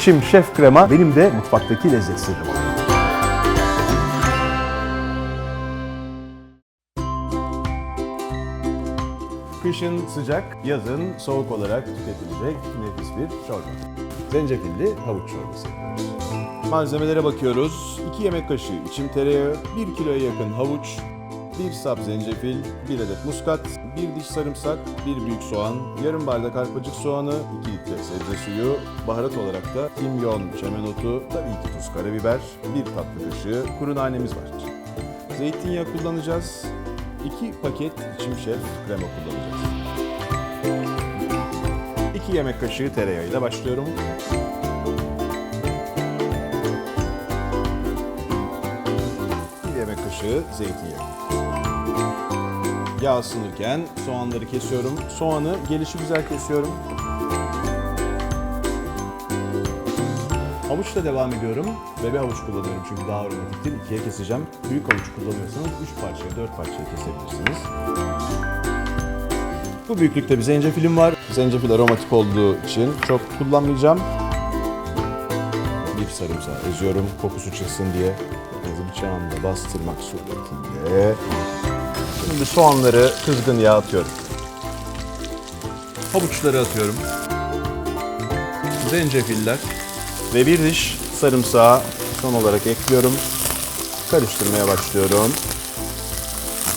İçim şef krema benim de mutfaktaki lezzet sırrım. Kışın sıcak, yazın soğuk olarak tüketilecek nefis bir çorba. Zencefilli havuç çorbası. Malzemelere bakıyoruz. 2 yemek kaşığı içim tereyağı, 1 kiloya yakın havuç, 1 sap zencefil, 1 adet muskat, 1 diş sarımsak, 1 büyük soğan, yarım bardak arpacık soğanı, 2 litre sebze suyu, baharat olarak da kimyon, çemenotu, tabii ki tuz, karabiber, 1 tatlı kaşığı kuru nanemiz var. Zeytinyağı kullanacağız. 2 paket içim şef krema kullanacağız. 2 yemek kaşığı tereyağıyla başlıyorum. Yemek kaşığı zeytinyağı. Yağ ısınırken soğanları kesiyorum. Soğanı gelişi güzel kesiyorum. Havuçla devam ediyorum. Bebe havuç kullanıyorum çünkü daha aromatiktir. İkiye keseceğim. Büyük havuç kullanıyorsanız 3 parçaya, 4 parçaya kesebilirsiniz. Bu büyüklükte bir zencefilim var. Zencefil aromatik olduğu için çok kullanmayacağım. Bir sarımsağı eziyorum kokusu çıksın diye. Biraz bıçağımla bastırmak suretiyle. Şimdi soğanları kızgın yağ atıyorum. Havuçları atıyorum. Zencefiller ve bir diş sarımsağı son olarak ekliyorum. Karıştırmaya başlıyorum.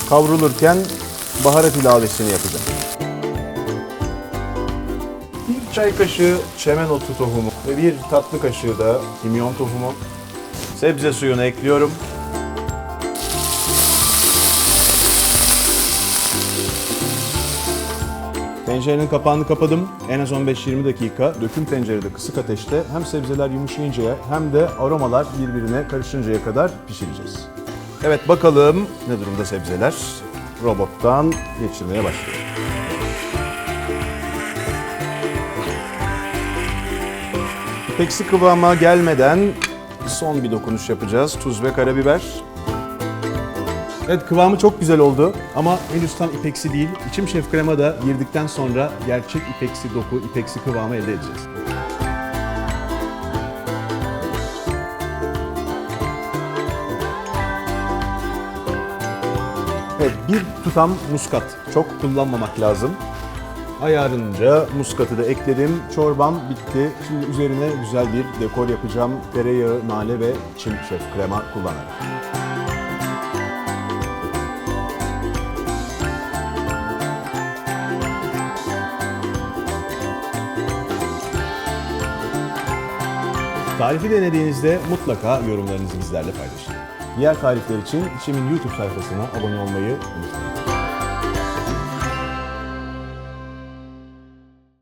Kavrulurken baharat ilavesini yapacağım. Bir çay kaşığı çemen otu tohumu ve bir tatlı kaşığı da kimyon tohumu. Sebze suyunu ekliyorum. Tencerenin kapağını kapadım. En az 15-20 dakika döküm tencerede kısık ateşte hem sebzeler yumuşayıncaya hem de aromalar birbirine karışıncaya kadar pişireceğiz. Evet bakalım ne durumda sebzeler. Robottan geçirmeye başlıyorum. İpeksi kıvama gelmeden son bir dokunuş yapacağız. Tuz ve karabiber. Evet kıvamı çok güzel oldu ama henüz tam ipeksi değil. İçim şef krema da girdikten sonra gerçek ipeksi doku, ipeksi kıvamı elde edeceğiz. Evet bir tutam muskat. Çok kullanmamak lazım. Ayarınca muskatı da ekledim. Çorbam bitti. Şimdi üzerine güzel bir dekor yapacağım. Tereyağı, nane ve çim şef krema kullanarak. Tarifi denediğinizde mutlaka yorumlarınızı bizlerle paylaşın. Diğer tarifler için İçim'in YouTube sayfasına abone olmayı unutmayın.